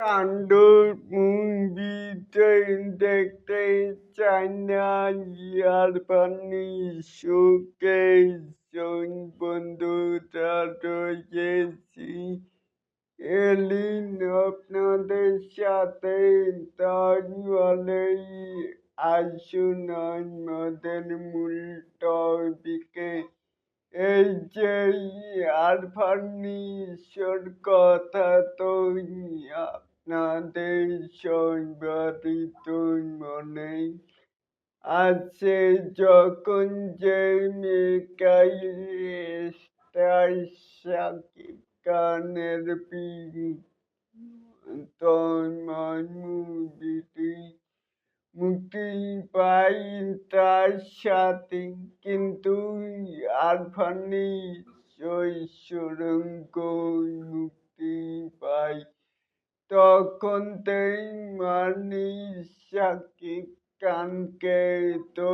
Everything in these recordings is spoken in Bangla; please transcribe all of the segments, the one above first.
কাণ্ড মুভিতে দেখতে চাই না ইয়ার পানি সুখে জন বন্ধুরা রয়েছি এলিন আপনাদের সাথে তাই বলেই আসুন আমাদের মূল টপিকে এই যে আরফান নিশোর কথা তো আপনাদের সবারই তো মনে আছে। যখন যে মেকাই স্টার সাকিব খানের তোমার মুভিটি মুক্তি পাই তার সাথে। কিন্তু আরফানি সুরঙ্গ মুক্তি পাই। তখন তেই মানি সাকিব খানকে তো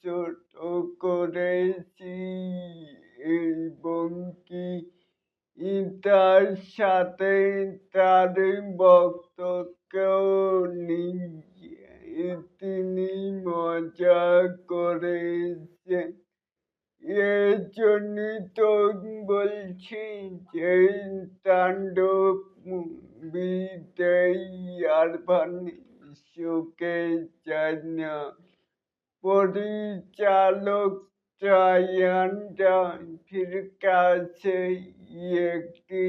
ছোট করেছি এবং কি তার সাথে তার বক্তকেও নিয়ে তিনি মজা করেছেন। এর জন্যই তো বলছি যে তাণ্ডব মুভিতেই আর ভানি সুখে যায় না পরিচালক চায়ানটা ফির কাছে একটি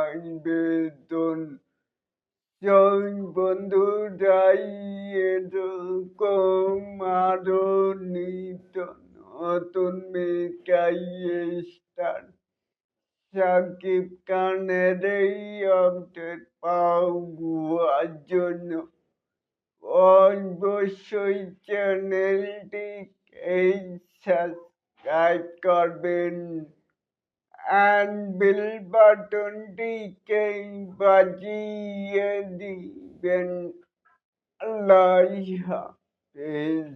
আবেদন। বন্ধুরাই এরকম আরও নিত নতুন মেকাই স্টার সাকিব খানের এই আপডেট পাওয়ার জন্য অবশ্যই চ্যানেলটি এই সাবস্ক্রাইব করবেন অ্যান্ড বেল বাটনটিকে বাজিয়ে দিবেন আল্লাহ হাফেজ